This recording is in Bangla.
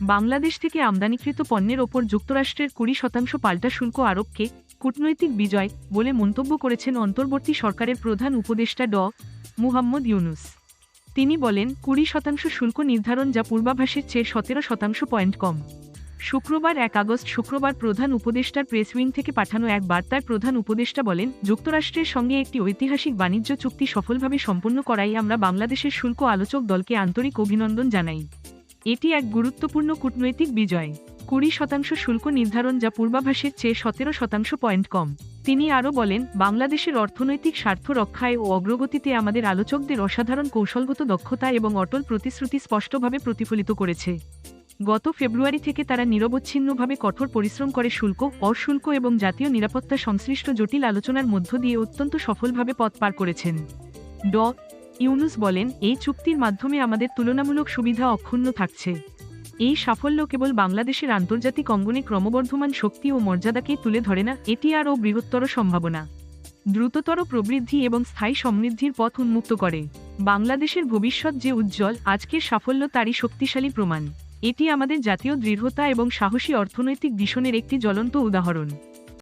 বাংলাদেশ থেকে আমদানিকৃত পণ্যের ওপর যুক্তরাষ্ট্রের কুড়ি শতাংশ পাল্টা শুল্ক আরোপকে কূটনৈতিক বিজয় বলে মন্তব্য করেছেন অন্তর্বর্তী সরকারের প্রধান উপদেষ্টা ড. মুহাম্মদ ইউনুস। তিনি বলেন, কুড়ি শতাংশ শুল্ক নির্ধারণ যা পূর্বাভাসের চেয়ে সতেরো শতাংশ পয়েন্ট কম। শুক্রবার এক আগস্ট শুক্রবার প্রধান উপদেষ্টার প্রেস উইং থেকে পাঠানো এক বার্তায় প্রধান উপদেষ্টা বলেন, যুক্তরাষ্ট্রের সঙ্গে একটি ঐতিহাসিক বাণিজ্য চুক্তি সফলভাবে সম্পন্ন করাই আমরা বাংলাদেশের শুল্ক আলোচক দলকে আন্তরিক অভিনন্দন জানাই। এটি এক গুরুত্বপূর্ণ কূটনৈতিক বিজয়। কুড়ি শতাংশ শুল্ক নির্ধারণ যা পূর্বাভাসের চেয়ে সতেরো শতাংশ পয়েন্ট কম। তিনি আরও বলেন, বাংলাদেশের অর্থনৈতিক স্বার্থ রক্ষায় ও অগ্রগতিতে আমাদের আলোচকদের অসাধারণ কৌশলগত দক্ষতা এবং অটল প্রতিশ্রুতি স্পষ্টভাবে প্রতিফলিত করেছে। গত ফেব্রুয়ারি থেকে তারা নিরবচ্ছিন্নভাবে কঠোর পরিশ্রম করে শুল্ক, অশুল্ক এবং জাতীয় নিরাপত্তা সংশ্লিষ্ট জটিল আলোচনার মধ্য দিয়ে অত্যন্ত সফলভাবে পথ পার করেছেন। ড ইউনুস বলেন, এই চুক্তির মাধ্যমে আমাদের তুলনামূলক সুবিধা অক্ষুণ্ণ থাকছে। এই সাফল্য কেবল বাংলাদেশের আন্তর্জাতিক অঙ্গনে ক্রমবর্ধমান শক্তি ও মর্যাদাকেই তুলে ধরে না, এটি আরও বৃহত্তর সম্ভাবনা। দ্রুততর প্রবৃদ্ধি এবং স্থায়ী সমৃদ্ধির পথ উন্মুক্ত করে। বাংলাদেশের ভবিষ্যৎ যে উজ্জ্বল, আজকের সাফল্য তারই শক্তিশালী প্রমাণ। এটি আমাদের জাতীয় দৃঢ়তা এবং সাহসী অর্থনৈতিক ভীষণের একটি জ্বলন্ত উদাহরণ।